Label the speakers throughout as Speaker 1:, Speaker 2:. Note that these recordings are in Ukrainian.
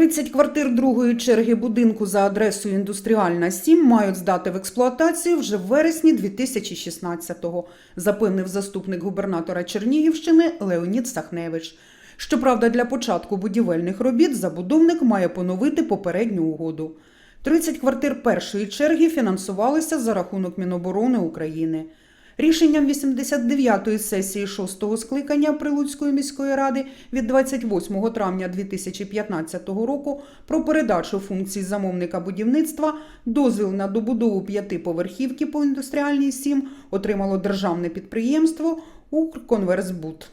Speaker 1: 30 квартир другої черги будинку за адресою Індустріальна 7 мають здати в експлуатацію вже в вересні 2016-го, запевнив заступник губернатора Чернігівщини Леонід Сахневич. Щоправда, для початку будівельних робіт забудовник має поновити попередню угоду. 30 квартир першої черги фінансувалися за рахунок Міноборони України. Рішенням 89-ї сесії 6-го скликання Прилуцької міської ради від 28 травня 2015 року про передачу функцій замовника будівництва дозвіл на добудову п'ятиповерхівки по індустріальній 7 отримало державне підприємство «Укрконверсбуд».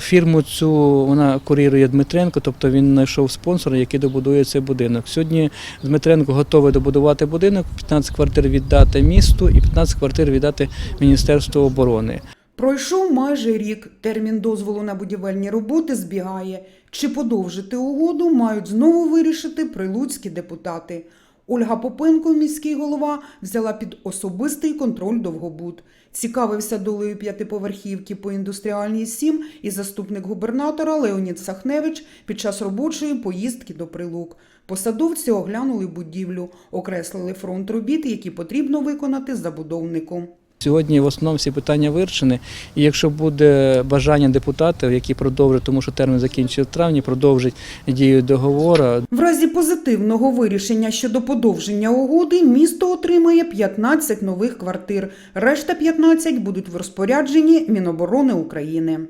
Speaker 2: Фірму цю вона курірує Дмитренко, тобто він знайшов спонсора, який добудує цей будинок. Сьогодні Дмитренко готовий добудувати будинок, 15 квартир віддати місту і 15 квартир віддати Міністерству оборони.
Speaker 1: Пройшов майже рік. Термін дозволу на будівельні роботи збігає. Чи подовжити угоду мають знову вирішити прилуцькі депутати. Ольга Попенко, міський голова, взяла під особистий контроль Довгобуд. Цікавився долею п'ятиповерхівки по індустріальній 7 і заступник губернатора Леонід Сахневич під час робочої поїздки до Прилук. Посадовці оглянули будівлю, окреслили фронт робіт, які потрібно виконати забудовнику.
Speaker 2: Сьогодні в основному всі питання вирішені. І якщо буде бажання депутатів, які продовжать, тому що термін закінчив в травні, продовжить дію договору,
Speaker 1: В разі позитивного вирішення щодо подовження угоди місто отримає 15 нових квартир. Решта 15 будуть в розпорядженні Міноборони України.